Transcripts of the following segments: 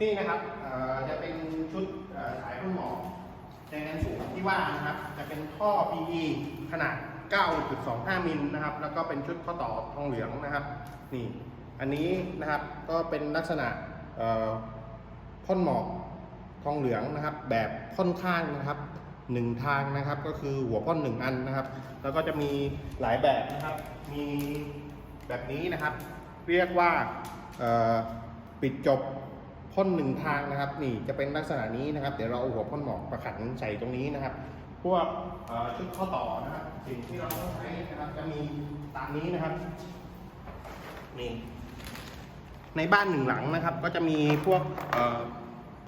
นี่นะครับจะเป็นชุดสายพ่นหมอกแรงดันสูงที่ว่านะครับ จะเป็นท่อ PE ขนาด 9.25 มิลนะครับ แล้วก็เป็นชุดข้อต่อทองเหลืองนะครับ นี่ อันนี้นะครับก็เป็นลักษณะพ่นหมอกทองเหลืองนะครับ แบบค่อนข้างนะครับหนึ่งทางนะครับ ก็คือหัวพ่นหนึ่งอันนะครับ แล้วก็จะมีหลายแบบนะครับ มีแบบนี้นะครับ เรียกว่าปิดจบ พ่นหนึ่งทางนะครับ นี่จะเป็นลักษณะนี้นะครับ เดี๋ยวเราเอาหัวพ่นหมอกประขันใส่ตรงนี้นะครับ พวกชุดข้อต่อนะครับ สิ่งที่เราต้องใช้นะครับจะมีตามนี้นะครับนี่ในบ้านหนึ่งหลังนะครับ ก็จะมีพวก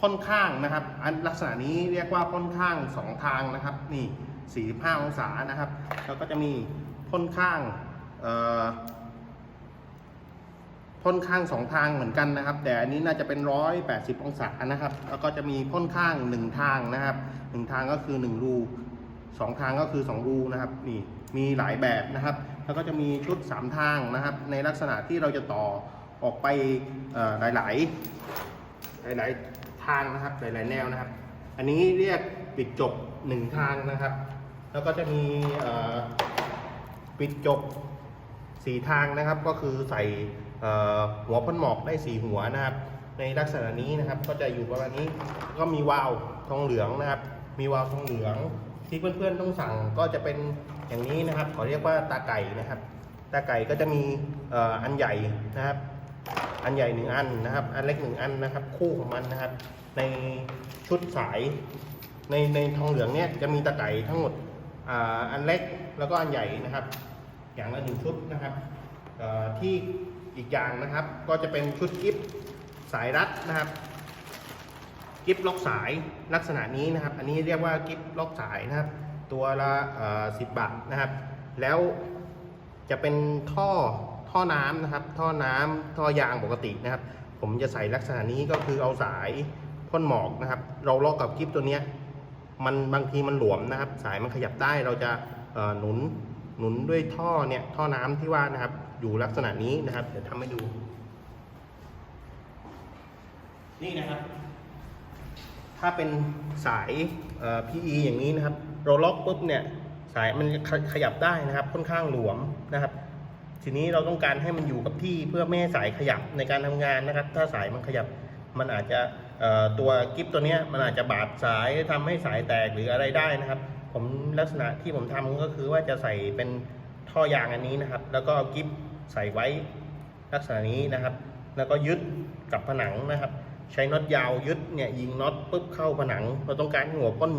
พ่นข้างนะครับ อันลักษณะนี้เรียกว่าพ่นข้างสองทางนะครับ นี่ 45 องศานะครับ แล้วก็จะมีพ่นข้างเอ่อ พ่นข้างสองทางเหมือนกันนะครับ แต่อันนี้น่าจะเป็นร้อยแปดสิบองศานะครับ แล้วก็จะมีพ่นข้างหนึ่งทางนะครับหนึ่งทางก็คือหนึ่งรูสองทางก็คือสองรูนะครับนี่มีหลายแบบนะครับ แล้วก็จะมีชุดสามทางนะครับ ในลักษณะที่เราจะต่อออกไปเอ่อหลายหลายทางนะครับหลายๆแนวนะครับ อันนี้เรียกปิดจบหนึ่งทางนะครับ แล้วก็จะมีปิดจบสีทางนะครับ ก็คือใส่ หัวพ่นหมอกได้สีหัวนะครับ ในลักษณะนี้นะครับก็จะอยู่ประมาณนี้ก็มีวาล์วทองเหลืองนะครับ มีวาล์วทองเหลืองที่เพื่อนๆต้องสั่งก็จะเป็นอย่างนี้นะครับเขาเรียกว่าตาไก่นะครับ ตาไก่ก็จะมีอันใหญ่นะครับ อันใหญ่หนึ่งอันนะครับ อันเล็กหนึ่งอันนะครับ คู่ของมันนะครับ ในชุดสายในในทองเหลืองเนี่ยจะมีตะไก่ทั้งหมดอันเล็กแล้วก็อันใหญ่นะครับ อย่างละหนึ่งชุดนะครับที่ อีกอย่างนะครับ ก็จะเป็นชุดกิฟสายรัดนะครับ กิฟล็อกสายลักษณะนี้นะครับ อันนี้เรียกว่ากิฟล็อกสายนะครับ ตัวละสิบบาทนะครับ แล้วจะเป็นท่อท่อน้ำนะครับ ท่อน้ำท่อยางปกตินะครับ ผมจะใส่ลักษณะนี้ก็คือเอาสายพ่นหมอกนะครับ เราล็อกกับกิฟตัวเนี้ยมันบางทีมันหลวมนะครับ สายมันขยับได้เราจะหนุนหนุนด้วยท่อเนี่ยท่อน้ำที่ว่านะครับ อยู่ลักษณะนี้นะครับ เดี๋ยวทำให้ดู นี่นะครับ ถ้าเป็นสาย PE อย่างนี้นะครับ เราล็อกปุ๊บเนี่ยสายมันขยับได้นะครับ ค่อนข้างหลวมนะครับ ทีนี้เราต้องการให้มันอยู่กับที่เพื่อไม่ให้สายขยับในการทำงานนะครับ ถ้าสายมันขยับมันอาจจะตัวกิฟตัวนี้มันอาจจะบาดสายทำให้สายแตกหรืออะไรได้นะครับ ผมลักษณะที่ผมทำก็คือว่าจะใส่เป็นท่อยางอันนี้นะครับ แล้วก็กิฟ ใส่ไว้ลักษณะนี้นะครับ แล้วก็ยึดกับผนังนะครับ ใช้น็อตยาวยึดเนี่ยยิงน็อตปุ๊บเข้าผนัง เราต้องการหัวก้น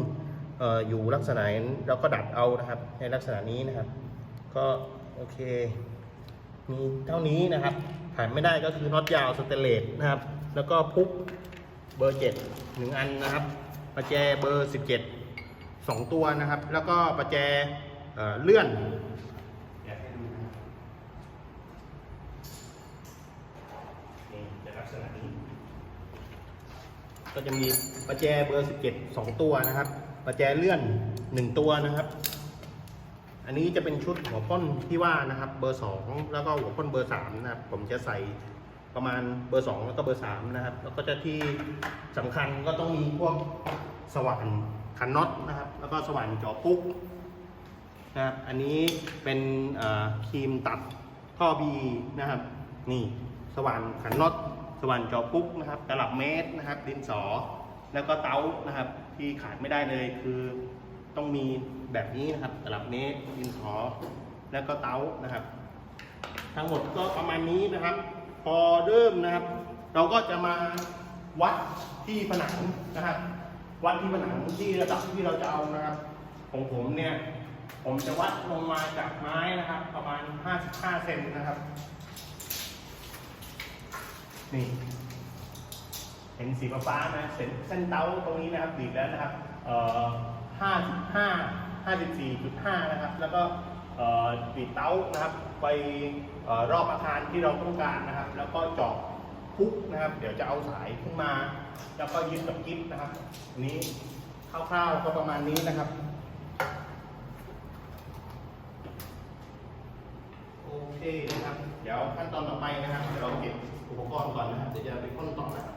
อออยู่ลักษณะนั้นเราก็ดัดเอานะครับ ในลักษณะนี้นะครับ ก็โอเค มีเท่านี้นะครับผ่านไม่ได้ก็คือน็อตยาวสเตเลสนะครับ แล้วก็พุกเบอร์เจ็ดหนึ่งอันนะครับประแจเบอร์สิบเจ็ดสองตัวนะครับ แล้วก็ประแจเเลื่อน ลักษณะนี้ ก็จะมีประแจเบอร์ 17 2 ตัวนะครับ ประแจเลื่อน 1 ตัวนะครับ อันนี้จะเป็นชุดหัวพ่นที่ว่านะครับ เบอร์ 2 แล้วก็หัวพ่นเบอร์ 3 นะครับ ผมจะใส่ประมาณเบอร์ 2 แล้วก็เบอร์ 3 นะครับ แล้วก็จะที่สำคัญก็ต้องมีพวกสว่านคันน็อตนะครับ แล้วก็สว่านเจอปุ๊กนะครับ อันนี้เป็นครีมตัดท่อบีนะครับ นี่สว่านขันน็อต สว่านจอปุ๊กนะครับตลับเมตรนะครับ ดินสอ แล้วก็เตานะครับ ที่ขาดไม่ได้เลยคือต้องมีแบบนี้นะครับตลับเมตรดินสอ แล้วก็เตานะครับ ทั้งหมดก็ประมาณนี้นะครับ พอเริ่มนะครับ เราก็จะมาวัดที่ผนังนะครับ วัดที่ผนังที่ระดับที่เราจะเอานะครับ ของผมเนี่ยผมจะวัดลงมาจากไม้นะครับ ประมาณ 55 เซนนะครับ นี่ เห็นสีฟ้าๆไหมเส้นเส้นเต้าตรงนี้นะครับบีบแล้วนะครับ เอ่อ55 54.5นะครับ แล้วก็เอ่อบีบเต้านะครับ ไปเอ่อรอบอาคารที่เราต้องการนะครับ แล้วก็เจาะพุกนะครับ เดี๋ยวจะเอาสายขึ้นมา แล้วก็ยึดกับกิ๊บนะครับนี้คร่าวๆก็ประมาณนี้นะครับโอเคนะครับ เดี๋ยวขั้นตอนต่อไปนะครับเดี๋ยวเราเก็บ หัวข้อก่อนนะครับเดี๋ยวจะไปค้นต่อนะ